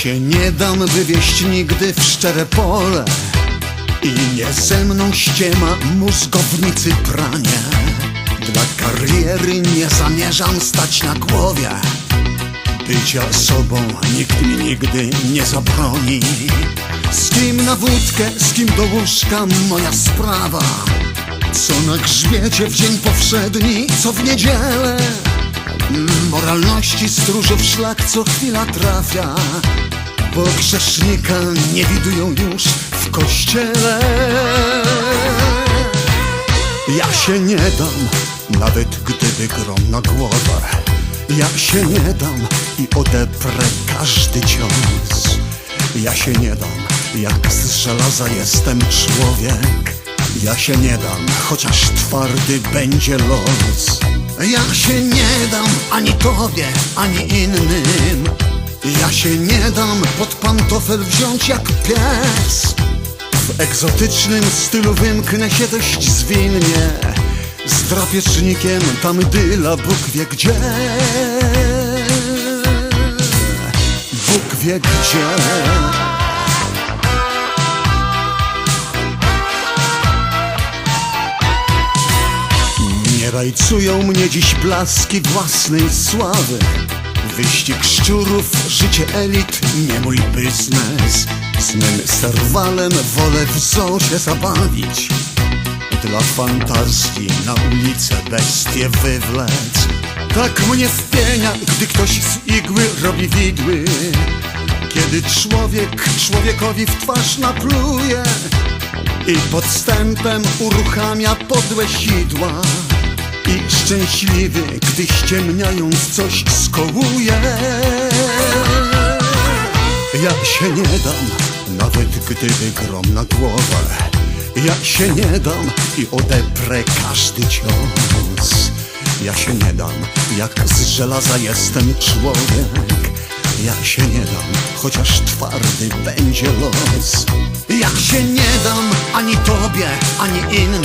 się nie dam wywieźć nigdy w szczere pole. I nie ze mną ściema mózgownicy prania Dla kariery nie zamierzam stać na głowie. Bycia sobą nikt mi nigdy nie zabroni. Z kim na wódkę, z kim do łóżka moja sprawa. Co na grzbiecie w dzień powszedni, co w niedzielę. Moralności stróżów szlak co chwila trafia Bo grzesznika nie widują już w kościele. Ja się nie dam, nawet gdyby grom na głowę. Ja się nie dam i odeprę każdy cios. Ja się nie dam, jak z żelaza jestem człowiek. Ja się nie dam, chociaż twardy będzie los. Ja się nie dam ani tobie, ani innym Ja się nie dam pod pantofel wziąć jak pies. W egzotycznym stylu wymknę się dość zwinnie. Z drapieżnikiem tam dyla Bóg wie gdzie. Bóg wie gdzie. Nie rajcują mnie dziś blaski własnej sławy Wyścig szczurów, życie elit, nie mój biznes. Z mym serwalem wolę w zoo się zabawić. Dla fantazji na ulicę bestie wywlec. Tak mnie wpienia, gdy ktoś z igły robi widły. Kiedy człowiek człowiekowi w twarz napluje I podstępem uruchamia podłe sidła i szczęśliwy, gdy ściemniając coś skołuje Ja się nie dam, nawet gdyby grom na głowę. Ja się nie dam i odeprę każdy cios. Ja się nie dam, jak z żelaza jestem człowiek. Ja się nie dam, chociaż twardy będzie los. Ja się nie dam ani tobie, ani innym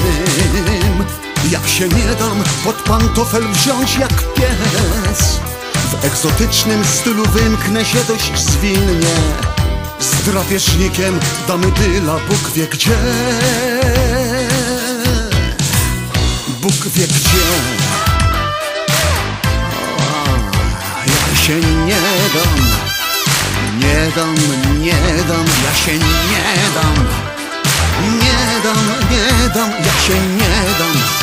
się nie dam pod pantofel wziąć jak pies. W egzotycznym stylu wymknę się dość zwinnie. Z drapieżnikiem damy dyla Bóg wie gdzie. Bóg wie gdzie. Ja się nie dam Nie dam, nie dam, ja się nie dam. Nie dam, nie dam, ja się nie dam